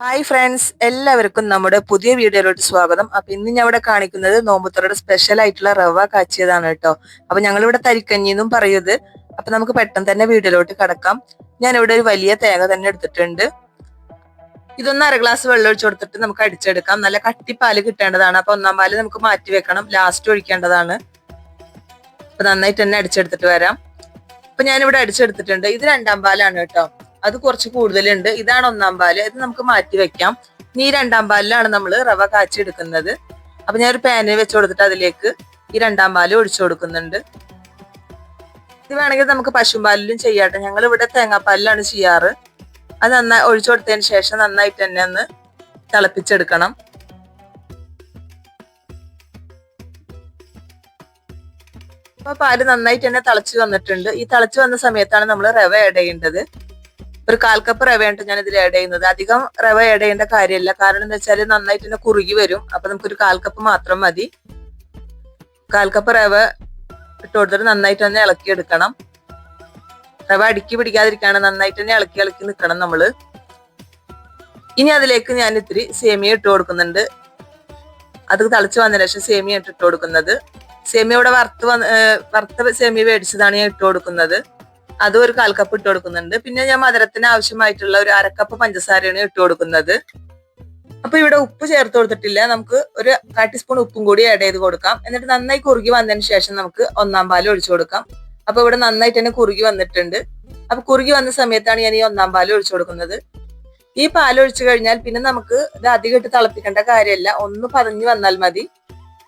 Hi friends എല്ലാവർക്കും നമ്മുടെ പുതിയ വീഡിയോയിലോട്ട് സ്വാഗതം. അപ്പൊ ഇന്ന് ഞാൻ ഇവിടെ കാണിക്കുന്നത് നോമ്പുത്തറയുടെ സ്പെഷ്യൽ ആയിട്ടുള്ള റവ കാച്ചിയതാണ് കേട്ടോ. അപ്പൊ ഞങ്ങൾ ഇവിടെ തരിക്കഞ്ഞി എന്നും പറയുന്നത് അപ്പൊ നമുക്ക് പെട്ടെന്ന് തന്നെ വീഡിയോയിലോട്ട് കടക്കാം. ഞാൻ ഇവിടെ ഒരു വലിയ തേങ്ങ തന്നെ എടുത്തിട്ടുണ്ട്. ഇതൊന്ന് അര ഗ്ലാസ് വെള്ളം ഒഴിച്ചു കൊടുത്തിട്ട് നമുക്ക് അടിച്ചെടുക്കാം. നല്ല കട്ടിപ്പാൽ കിട്ടേണ്ടതാണ്. അപ്പൊ ഒന്നാം പാൽ നമുക്ക് മാറ്റി വെക്കണം. ലാസ്റ്റ് ഒഴിക്കേണ്ടതാണ്. അപ്പൊ നന്നായിട്ട് തന്നെ അടിച്ചെടുത്തിട്ട് വരാം. അപ്പൊ ഞാനിവിടെ അടിച്ചെടുത്തിട്ടുണ്ട്. ഇത് രണ്ടാം പാലാണ് കേട്ടോ. അത് കുറച്ച് കൂടുതലുണ്ട്. ഇതാണ് ഒന്നാം പാൽ. ഇത് നമുക്ക് മാറ്റി വെക്കാം. ഈ രണ്ടാം പാലിലാണ് നമ്മൾ റവ കാച്ചി എടുക്കുന്നത് അപ്പൊ ഞാൻ ഒരു പാനിൽ വെച്ച് കൊടുത്തിട്ട് അതിലേക്ക് ഈ രണ്ടാം പാൽ ഒഴിച്ചു കൊടുക്കുന്നുണ്ട്. ഇത് വേണമെങ്കിൽ നമുക്ക് പശുപാലിലും ചെയ്യാട്ടെ. ഞങ്ങൾ ഇവിടെ തേങ്ങാപ്പാലിലാണ് ചെയ്യാറ്. അത് നന്നായി ഒഴിച്ചു കൊടുത്തതിന് ശേഷം നന്നായിട്ട് തന്നെ ഒന്ന് തിളപ്പിച്ചെടുക്കണം. അപ്പൊ പാൽ നന്നായിട്ട് തന്നെ തിളച്ചു വന്നിട്ടുണ്ട്. ഈ തിളച്ചു വന്ന സമയത്താണ് നമ്മൾ റവ ആഡ് ചെയ്യേണ്ടത്. ഒരു കാൽ കപ്പ് റവയാണ് ഞാൻ ഇതിൽ ആഡ് ചെയ്യുന്നത്. അധികം റവ ആഡ് ചെയ്യേണ്ട കാര്യമില്ല. കാരണം എന്താ വെച്ചാൽ നന്നായിട്ട് തന്നെ കുറുകി വരും. അപ്പൊ നമുക്കൊരു കാൽ കപ്പ് മാത്രം മതി. കാൽ കപ്പ് റവ ഇട്ട് കൊടുത്തിട്ട് നന്നായിട്ട് തന്നെ ഇളക്കി എടുക്കണം. റവ അടുക്കി പിടിക്കാതിരിക്കാണ് നന്നായിട്ട് തന്നെ ഇളക്കി ഇളക്കി നിൽക്കണം നമ്മൾ. ഇനി അതിലേക്ക് ഞാൻ ഇത്തിരി സേമിയ ഇട്ട് കൊടുക്കുന്നുണ്ട്. അത് തളിച്ചു വന്നതിന് ശേഷം സേമിയ ഇട്ട് കൊടുക്കുന്നത്. സേമിയ ഇവിടെ വറുത്ത് വന്ന് വറുത്ത സേമിയ മേടിച്ചതാണ് ഞാൻ ഇട്ട് കൊടുക്കുന്നത്. അതും ഒരു കാൽ കപ്പ് ഇട്ട് കൊടുക്കുന്നുണ്ട്. പിന്നെ ഞാൻ മധുരത്തിന് ആവശ്യമായിട്ടുള്ള ഒരു അരക്കപ്പ് പഞ്ചസാരയാണ് ഇട്ട് കൊടുക്കുന്നത്. അപ്പൊ ഇവിടെ ഉപ്പ് ചേർത്ത് കൊടുത്തിട്ടില്ല. നമുക്ക് ഒരു കാ ടീസ്പൂൺ ഉപ്പും കൂടി ആഡ് ചെയ്ത് കൊടുക്കാം. എന്നിട്ട് നന്നായി കുറുകി വന്നതിന് ശേഷം നമുക്ക് ഒന്നാം പാൽ ഒഴിച്ചു കൊടുക്കാം. അപ്പൊ ഇവിടെ നന്നായിട്ട് തന്നെ കുറുകി വന്നിട്ടുണ്ട്. അപ്പൊ കുറുകി വന്ന സമയത്താണ് ഞാൻ ഈ ഒന്നാം പാൽ ഒഴിച്ചു കൊടുക്കുന്നത്. ഈ പാൽ ഒഴിച്ചു കഴിഞ്ഞാൽ പിന്നെ നമുക്ക് ഇത് അധികം ഇട്ട് തിളപ്പിക്കേണ്ട കാര്യമല്ല. ഒന്ന് പതഞ്ഞു വന്നാൽ മതി.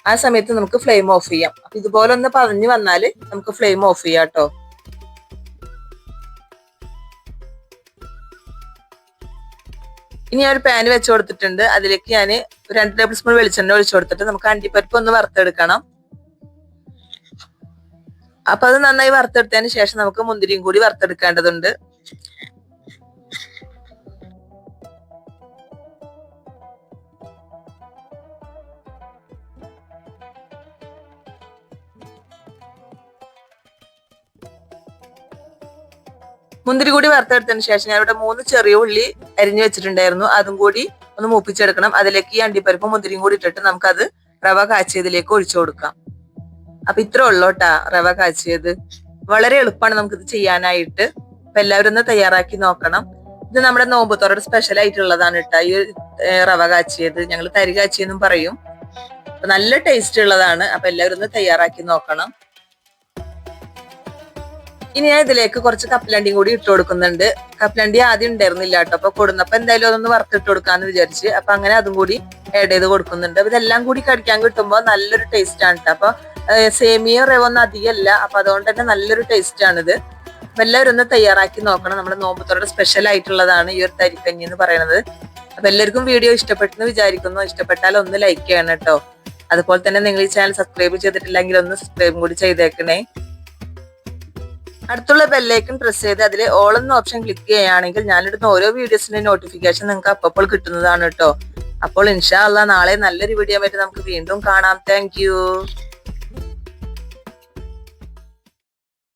ആ സമയത്ത് നമുക്ക് ഫ്ലെയിം ഓഫ് ചെയ്യാം. അപ്പൊ ഇതുപോലെ ഒന്ന് പതഞ്ഞു വന്നാൽ നമുക്ക് ഫ്ലെയിം ഓഫ് ചെയ്യാം കേട്ടോ. ഇനി ഞാൻ ഒരു പാൻ വെച്ച് കൊടുത്തിട്ടുണ്ട്. അതിലേക്ക് ഞാൻ രണ്ട് ടേബിൾ സ്പൂൺ വെളിച്ചെണ്ണ ഒഴിച്ചു കൊടുത്തിട്ട് നമുക്ക് അണ്ടിപ്പരിപ്പ് ഒന്ന് വറുത്തെടുക്കണം. അപ്പൊ അത് നന്നായി വറുത്തെടുത്തതിന് ശേഷം നമുക്ക് മുന്തിരിയും കൂടി വറുത്തെടുക്കേണ്ടതുണ്ട്. മുന്തിരി കൂടി വറുത്തെടുത്തതിന് ശേഷം ഞാൻ ഇവിടെ മൂന്ന് ചെറിയ ഉള്ളി അരിഞ്ഞു വെച്ചിട്ടുണ്ടായിരുന്നു. അതും കൂടി ഒന്ന് മൂപ്പിച്ചെടുക്കണം. അതിലേക്ക് ഈ അണ്ടിപ്പരിപ്പും മുന്തിരിയും കൂടി ഇട്ടിട്ട് നമുക്കത് റവ കാച്ചിയതിലേക്ക് ഒഴിച്ചു കൊടുക്കാം. അപ്പൊ ഇത്ര ഉള്ളോട്ടാ റവ കാച്ചിയത്. വളരെ എളുപ്പമാണ് നമുക്കിത് ചെയ്യാനായിട്ട്. അപ്പൊ എല്ലാവരും ഒന്ന് തയ്യാറാക്കി നോക്കണം. ഇത് നമ്മുടെ നോമ്പുത്തോറയുടെ സ്പെഷ്യൽ ആയിട്ടുള്ളതാണ് കേട്ടോ ഈ റവ കാച്ചിയത്. ഞങ്ങൾ തരി കാച്ചിയെന്നും പറയും. നല്ല ടേസ്റ്റ് ഉള്ളതാണ്. അപ്പൊ എല്ലാവരും ഒന്ന് തയ്യാറാക്കി നോക്കണം. ഇനി ഞാൻ ഇതിലേക്ക് കുറച്ച് കപ്പലണ്ടിയും കൂടി ഇട്ട് കൊടുക്കുന്നുണ്ട്. കപ്പലണ്ടി ആദ്യം ഉണ്ടായിരുന്നില്ല കേട്ടോ. അപ്പൊ കൊടുന്നപ്പോ എന്തായാലും അതൊന്ന് വറുത്തിട്ട് കൊടുക്കാന്ന് വിചാരിച്ച്. അപ്പൊ അങ്ങനെ അതും കൂടി ആഡ് ചെയ്ത് കൊടുക്കുന്നുണ്ട്. അപ്പൊ ഇതെല്ലാം കൂടി കടിക്കാൻ കിട്ടുമ്പോൾ നല്ലൊരു ടേസ്റ്റ് ആണ് കേട്ടോ അപ്പൊ സേമിയ റേവൊന്നും അധികമല്ല അപ്പൊ അതുകൊണ്ട് തന്നെ നല്ലൊരു ടേസ്റ്റ് ആണിത്. അപ്പൊ എല്ലാവരും ഒന്ന് തയ്യാറാക്കി നോക്കണം. നമ്മുടെ നോമ്പത്തോടെ സ്പെഷ്യൽ ആയിട്ടുള്ളതാണ് ഈ ഒരു തരിക്കഞ്ഞി എന്ന് പറയുന്നത് അപ്പൊ എല്ലാവർക്കും വീഡിയോ ഇഷ്ടപ്പെട്ടെന്ന് വിചാരിക്കുന്നു. ഇഷ്ടപ്പെട്ടാൽ ഒന്ന് ലൈക്ക് ചെയ്യണം കേട്ടോ അതുപോലെ തന്നെ നിങ്ങൾ ഈ ചാനൽ സബ്സ്ക്രൈബ് ചെയ്തിട്ടില്ലെങ്കിൽ ഒന്ന് സബ്സ്ക്രൈബും കൂടി ചെയ്തേക്കണേ. അടുത്തുള്ള ബെല്ലൈക്കൺ പ്രസ് ചെയ്ത് അതിൽ ഓൾ എന്ന ഓപ്ഷൻ ക്ലിക്ക് ചെയ്യുകയാണെങ്കിൽ ഞാനിടുന്ന ഓരോ വീഡിയോസിന്റെ നോട്ടിഫിക്കേഷൻ നിങ്ങൾക്ക് അപ്പപ്പോൾ കിട്ടുന്നതാണ് കേട്ടോ അപ്പോൾ ഇൻഷാ അല്ല നാളെ നല്ലൊരു വീഡിയോ ആയിട്ട് നമുക്ക് വീണ്ടും കാണാം. താങ്ക്